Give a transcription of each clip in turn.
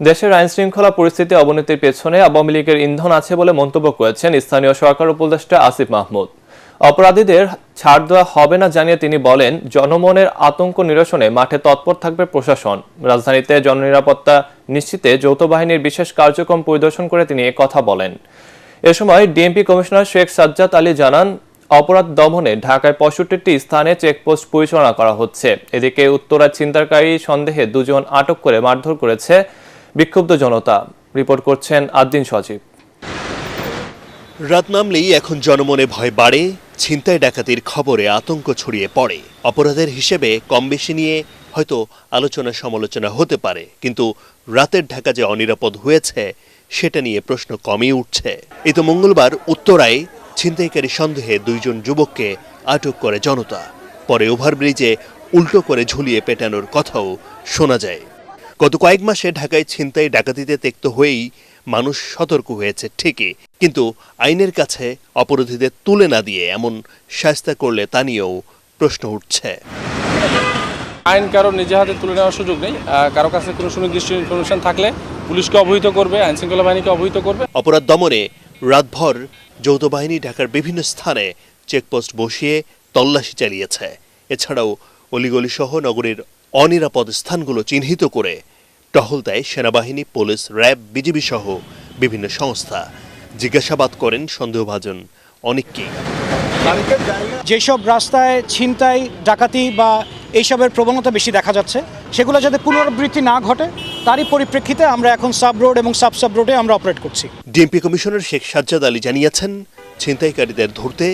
দেশের আইন শৃঙ্খলা পরিস্থিতি অবনতির পেছনে আওয়ামী লীগের ইন্ধন আছে বলে মন্তব্য করেছেন স্থানীয় সরকার উপদেষ্টা আসিফ মাহমুদ। অপরাধীদের ছাড় দেওয়া হবে না জানিয়ে তিনি বলেন, জনমনের আতঙ্ক নিরসনে মাঠে তৎপর থাকবে প্রশাসন। রাজধানীতে জননিরাপত্তা নিশ্চিতে যৌথ বাহিনীর বিশেষ কার্যক্রম পরিদর্শন করে তিনি কথা বলেন। এ সময় ডিএমপি কমিশনার শেখ সাজ্জাদ আলী জানান, অপরাধ দমনে ঢাকায় পঁয়ষট্টিটি স্থানে চেকপোস্ট পরিচালনা করা হচ্ছে। এদিকে উত্তরা ছিনতাইকারী সন্দেহে দুজন আটক করে মারধর করেছে বিক্ষুব্ধ জনতা। রিপোর্ট করছেন আদ্দিন সজীব। রাত নামলেই এখন জনমনে ভয় বাড়ে, ছিনতাই ডাকাতির খবরে আতঙ্ক ছড়িয়ে পড়ে। অপরাধের হিসেবে কম বেশি নিয়ে হয়তো আলোচনা সমালোচনা হতে পারে, কিন্তু রাতের ঢাকা যে অনিরাপদ হয়েছে, সেটা নিয়ে প্রশ্ন কমই উঠছে। এ তো মঙ্গলবার উত্তরায় ছিনতাইকারী সন্দেহে দুইজন যুবককে আটক করে জনতা। পরে ওভারব্রিজে উল্টো করে ঝুলিয়ে পেটানোর কথাও শোনা যায়। গত কয়েক মাসে ঢাকায় ছিনতাই ডাকাতিতে তেক্ত হয়েই মানুষ সতর্ক হয়েছে ঠিকই। কিন্তু আইনের কাছে অপরাধীদের তুলে না দিয়ে এমন শাস্তা করলে তা নিয়েও প্রশ্ন উঠছে। আইন কারও নিজে হাতে তুলে নেওয়ার সুযোগ নেই। কারও কাছে কোনো সুনির্দিষ্ট ইনফরমেশন থাকলে পুলিশকে অবহিত করবে আইন শৃঙ্খলা বাহিনীকে অবহিত করবে। অপরাধ দমনে রাতভর যৌথ বাহিনী ঢাকার বিভিন্ন স্থানে চেকপোস্ট বসিয়ে তল্লাশি চালিয়েছে। এছাড়াও অলিগলি সহ নগরীর অনিরাপদ স্থানগুলো চিহ্নিত করে টহল দেয় সেনাবাহিনী পুলিশ র্যাব বিজিবি সহ বিভিন্ন সংস্থা। জিজ্ঞাসাবাদ করেন সন্দেহভাজন অনেককেই যেসব রাস্তায় ছিনতাই ডাকাতি বা এইসবের প্রবণতা বেশি দেখা যাচ্ছে সেগুলো যাতে পুনরাবৃত্তি না ঘটে তারই পরিপ্রেক্ষিতে আমরা এখন সাব রোড এবং সাব সাব রোডে আমরা অপারেট করছি। ডিএমপি কমিশনার শেখ সাজ্জাদ আলী জানিয়েছেন ছিনতাইকারীদের ধরতে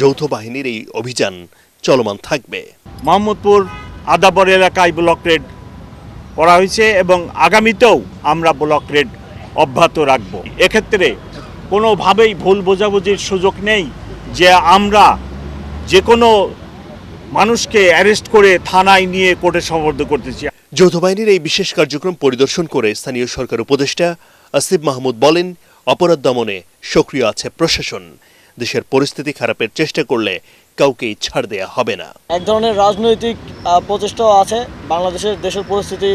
যৌথ বাহিনীর এই অভিযান চলমান থাকবে। মোহাম্মদপুর আদাবর এলাকায় ব্লক রেড করা হয়েছে এবং আগামীতেও আমরা ব্লক রেড অব্যাহত রাখব। এক্ষেত্রে কোনোভাবেই ভুল বোঝাবুঝির সুযোগ নেই যে আমরা যে কোনো মানুষকে অ্যারেস্ট করে থানায় নিয়ে কোর্টে সমর্থ করতেছি যৌথ বাহিনীর এই বিশেষ কার্যক্রম পরিদর্শন করে স্থানীয় সরকার উপদেষ্টা আসিফ মাহমুদ বলেন, অপরাধ দমনে সক্রিয় আছে প্রশাসন। দেশের পরিস্থিতি খারাপের চেষ্টা করলে কাউকেই ছাড় দেয়া হবে না। এক ধরনের রাজনৈতিক প্রচেষ্টাও আছে বাংলাদেশের দেশের পরিস্থিতি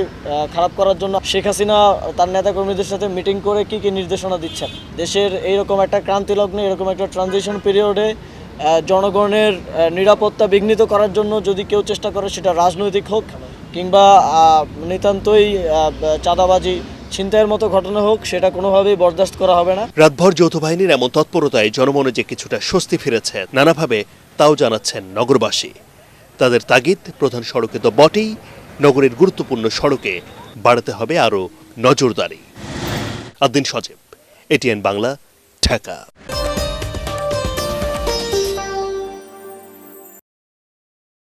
খারাপ করার জন্য। শেখ হাসিনা তার নেতাকর্মীদের সাথে মিটিং করে কি কি নির্দেশনা দিচ্ছেন? দেশের এইরকম একটা ক্রান্তি লগ্নে এরকম একটা ট্রানজিশন পিরিয়ডে জনগণের নিরাপত্তা বিঘ্নিত করার জন্য যদি কেউ চেষ্টা করে সেটা রাজনৈতিক হোক কিংবা নিতান্তই চাঁদাবাজি ছিনতাইয়ের মতো ঘটনা হোক সেটা কোনোভাবেই বরদাস্ত করা হবে না। রাতভর যৌথ বাহিনীর এমন তৎপরতায় জনমনে যে কিছুটা স্বস্তি ফিরেছে নানাভাবে তাও জানাচ্ছেন নগরবাসী। তাদের তাগিদ প্রধান সড়কে তো বটেই, নগরের গুরুত্বপূর্ণ সড়কে বাড়াতে হবে আরও নজরদারি। আদিন সজীব, এটিএন বাংলা, ঢাকা।